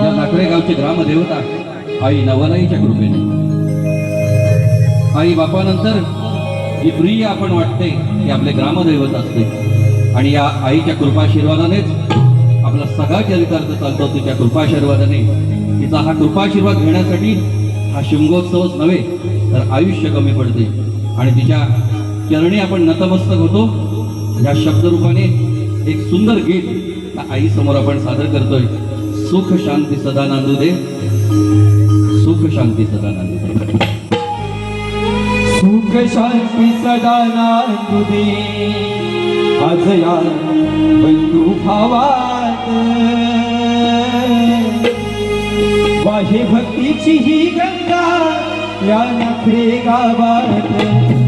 या ग्रामदेवता आई नवलाईच्या कृपेने. आई बापानंतर जी प्रिय आपण वाटते ती आपले ग्रामदैवत असते. आणि या आईच्या कृपाशीर्वादानेच आपला सगळा चरितार्थ चालतो तिच्या कृपाशीर्वादाने. तिचा हा कृपाशीर्वाद घेण्यासाठी हा शिमगोत्सवच नव्हे तर आयुष्य कमी पडते. आणि तिच्या चरणी आपण नतमस्तक होतो. या शब्दरूपाने एक सुंदर गीत आई समोर आपण सादर करतोय. सुख शांती सदा नांदू दे. सुख शांती सदा नांदू दे. सुख शांती सदा नांदू आज या बंधू भावात. वाहे भक्तीची ही गंगा या नखरे गावात.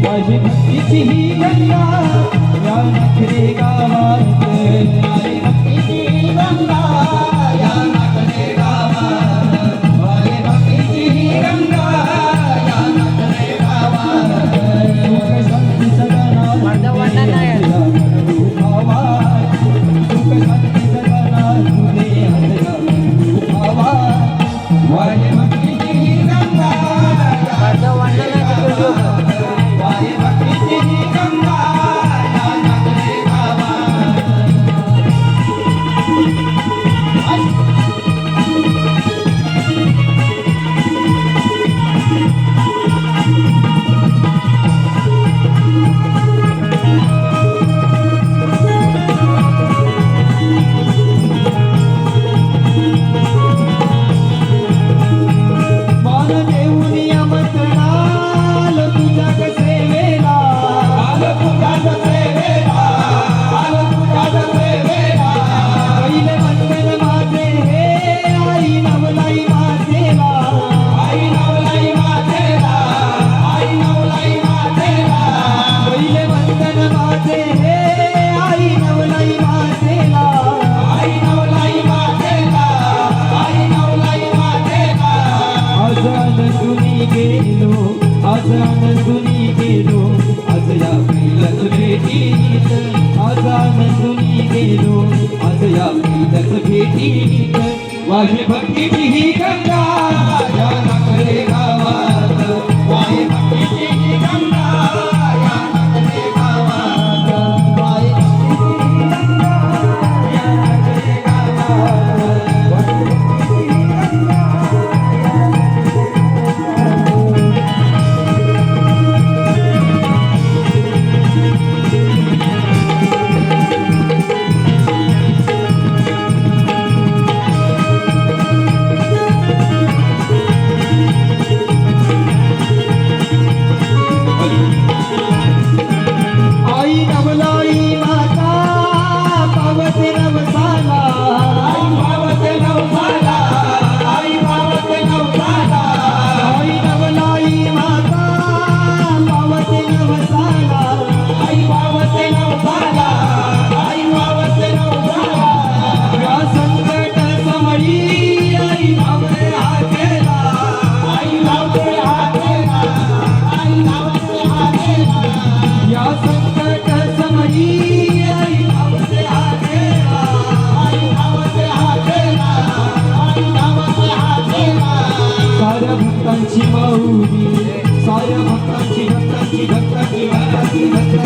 वाहे भक्तीची ही गंगा या नखरे गावात. गेलो आज आनंदुनी गेलो आज या पहिल्याच भेटीत. आज आनंदुनी गेलो आज या पहिल्याच भेटीत. वाहे भक्तीची ही गंगा भक्तांची